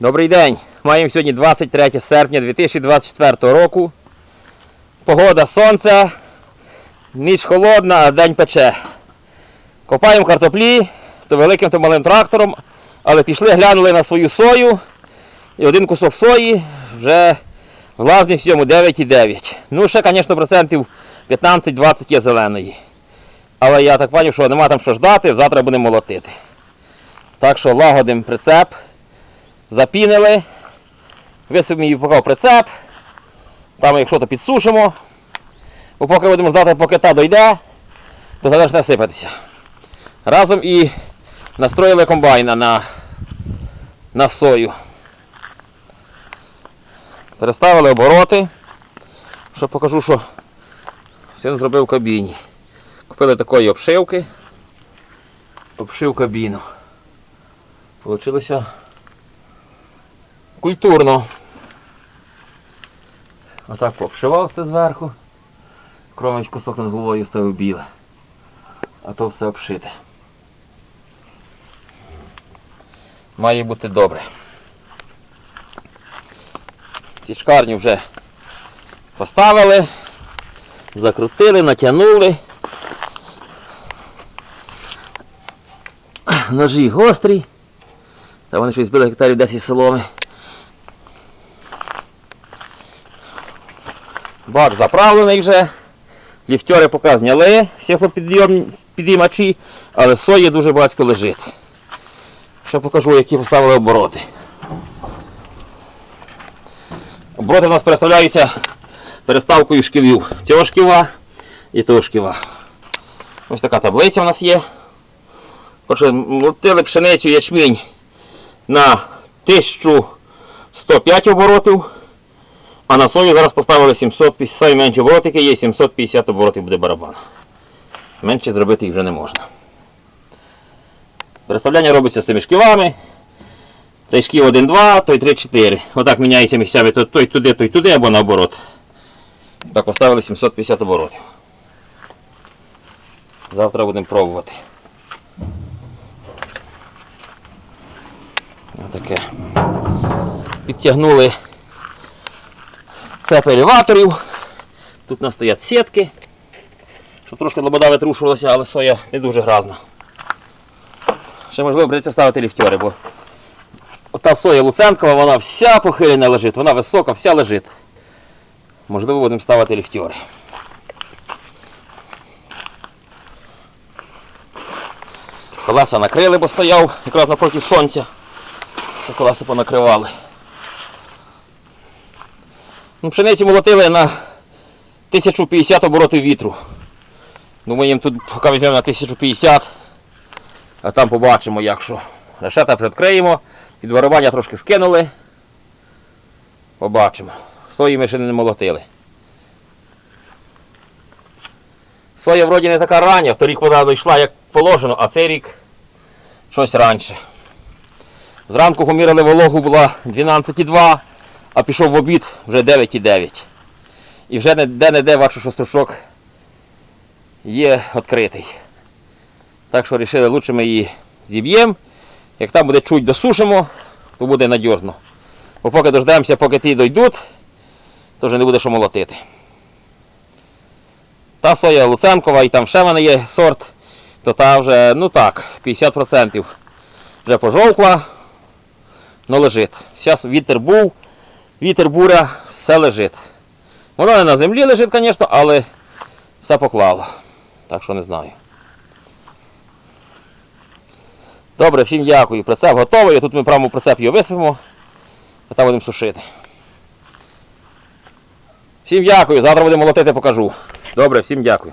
Добрий день. Маємо сьогодні 23 серпня 2024 року. Погода сонце, ніч холодна, а день пече. Копаємо картоплі то великим, то малим трактором, але пішли, глянули на свою сою. І один кусок сої вже влажний всьому 9,9. Ну, ще, звісно, процентів 15-20 є зеленої. Але я так бачу, що нема там що ждати, завтра будемо молотити. Так що лагодимо прицеп, запінили, висипемо її поки прицеп, там якщо то підсушимо. Бо поки будемо ждати, поки та дойде, то та почне сипатися. Разом і настроїли комбайна на, на сою. Переставили обороти. Що покажу, що син зробив в кабіні. Купили такої обшивки. Обшив кабіну. Получилося культурно. Отак пообшивав все зверху. Кромеч кусок над головою ставив біле. А то все обшите. Має бути добре. Січкарню вже поставили, закрутили, натягнули. Ножі гострі. Та вони щось збили гектарів 10 соломи. Бак заправлений вже. Ліфтери поки зняли підіймачі, але сої дуже багатько лежить. Ще покажу, які поставили обороти. Обороти у нас переставляються переставкою шківів. Цього шківа і того шківа. Ось така таблиця у нас є. Молотили пшеницю ячмінь на 1105 оборотів, а на сою зараз поставили 750, самі менші оборотики є, 750 оборотів буде барабан. Менше зробити їх вже не можна. Переставляння робиться з цими шківами. Цей шків 1-2, той 3-4. Отак міняється місцями той туди, той туди або наоборот. Так поставили 750 оборотів. Завтра будемо пробувати. Отаке. Підтягнули цеп елеваторів. Тут у нас стоять сітки, щоб трошки лобода витрушувалася, але соя не дуже гразна. Ще можливо придеться ставити ліфтери, бо ота соя Луценкова, вона вся похилена лежить, вона висока, вся лежить. Можливо, будемо ставити ліфтери. Колеса накрили, бо стояв якраз напроти сонця. Колеса понакривали. Ну, пшеницю молотили на 1050 оборотів вітру. Думаємо, тут поки візьмемо на 1050, а там побачимо, як що. Решета відкриємо, підварування трошки скинули. Побачимо. Сої ми ще не молотили. Соя вроді не така рання, в торік вона дійшла як положено, а цей рік щось раніше. Зранку поміряли вологу була 12,2, а пішов в обід вже 9,9. І вже де-не-де бачу, що стручок є відкритий. Так що вирішили, лучше ми її зіб'ємо. Як там буде чуть досушимо, то буде надіжно. Бо поки дождемося, поки ті дойдуть, то вже не буде що молотити. Та соя Луценкова і там ще в мене є сорт, то та вже, ну так, 50% вже пожовкла, але лежить. Зараз вітер був, вітер буря, все лежить. Воно не на землі лежить, звісно, але все поклало. Так що не знаю. Добре, всім дякую. Прицеп готовий. Тут ми прямо прицеп його висипемо, а там будемо сушити. Всім дякую. Завтра будемо молотити, покажу. Добре, всім дякую.